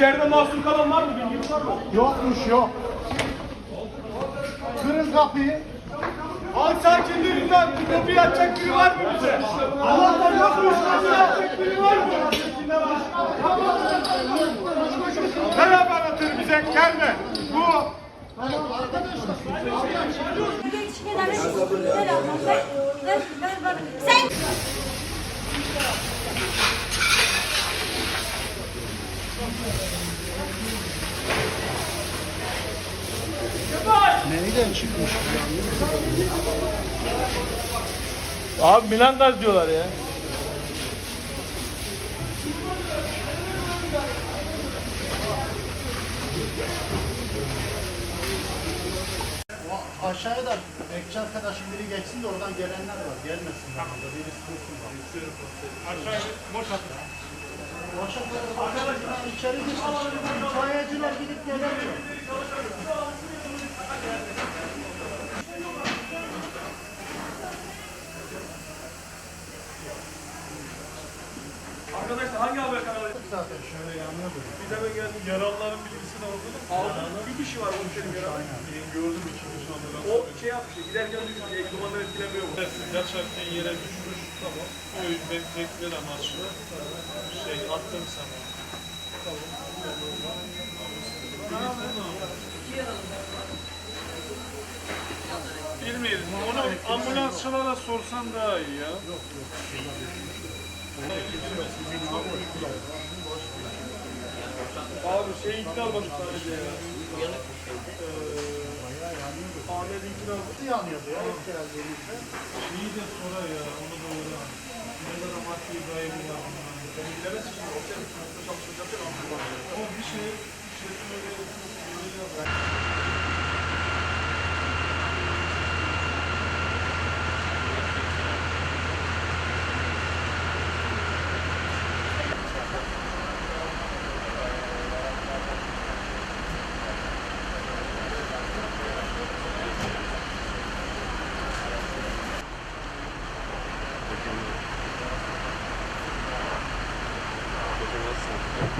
İçeride mahsur kalan var mı? Bilginiz var mı? Yokmuş yok. Kırın kapıyı. Halk sakinlerinden bu kapıyı açacak biri var mı bize? Allah'tan yokmuş kapıyı açacak biri var mı? Beraber atır bize gelme. Bu Sen Neyden çıkmış? Abi Milan gaz diyorlar ya. O aşağıya da bekçi arkadaşım biri geçsin de oradan gelenler var. Gelmesin. Biri sıkıntı var. Aşağıya boş atın. Boşa arkadaşlar içeri girsin. İtfaiyeciler gidip gelemiyor. Arkadaşlar hangi haber kanalı? Zaten şöyle yanıyordu. Bir de ben geldim yaralıların bilgisini aldım. Aldım. Bir kişi var hemşerim yaralı. Gördüm ikinci sonunda. O şey yapmış. Giderken düşmüş. El dumandan etkilemiyor bu. Yaşarken yere düşmüş. Tamam. O yüzden bekler amaçlı şey attım sana. Bilmiyorum. Onu ambulansçılara sorsan daha iyi ya. Abi şey iptal almadık sadece ya. Ee, Ahmet'inkini aldık. Nasıl yanıyordu ya? Şeyi de sorar ya. Onu da öğren. Ne kadar maddi kaybı var bunların. Bilemezsin. O bir şey, bir şey söyle. そうですね。